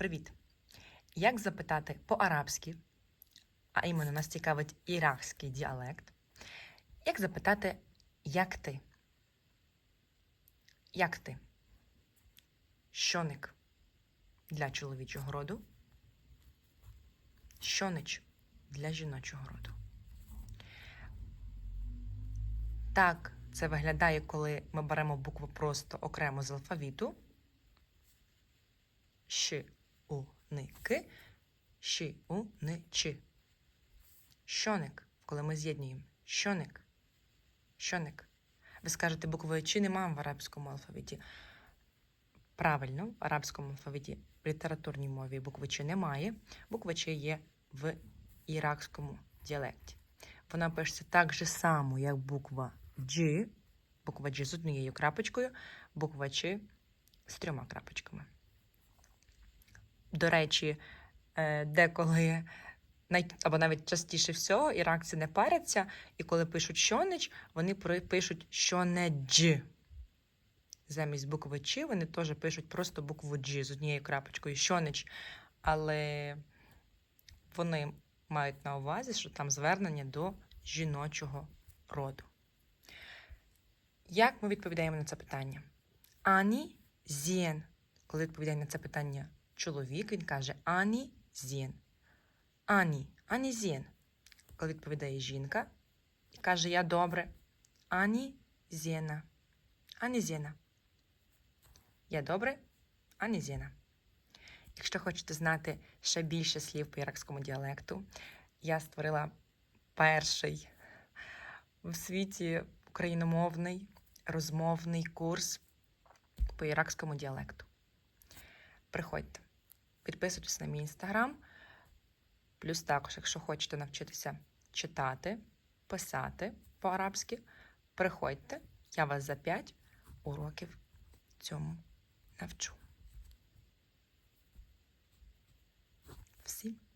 Привіт! Як запитати по-арабськи, а іменно нас цікавить іракський діалект, як запитати, як ти? Як ти? Щоник для чоловічого роду, щонич для жіночого роду. Так це виглядає, коли ми беремо букву просто окремо з алфавіту. Щ, у, ни, щ, у, ни, ч. Щоник, коли ми з'єднуємо. Щоник. Щоник. Ви скажете, буквою Ч немає в арабському алфавіті. Правильно, в арабському алфавіті в літературній мові букви Ч немає. Буква Ч є в іракському діалекті. Вона пишеться так же само, як буква Дж, буква Дж з однією крапочкою, буква Ч з трьома крапочками. До речі, е, деколи або навіть частіше всього іракці не паряться, і коли пишуть щонич, вони пишуть щонедж. Замість букви Ч вони теж пишуть просто букву Дж з однією крапочкою щонич. Але вони мають на увазі, що там звернення до жіночого роду. Як ми відповідаємо на це питання? Ані зєн. Коли відповідає на це питання чоловік, він каже Ані зєн. Ані, ані зєн. Коли відповідає жінка і каже Я добре. Ані зєна. Ані зєна. Я добре, ані зєна. Якщо хочете знати ще більше слів по іракському діалекту, я створила перший в світі україномовний розмовний курс по іракському діалекту. Приходьте, підписуйтесь на мій інстаграм. Плюс також, якщо хочете навчитися читати, писати по-арабськи, приходьте, я вас за 5 уроків цьому навчу. Всім!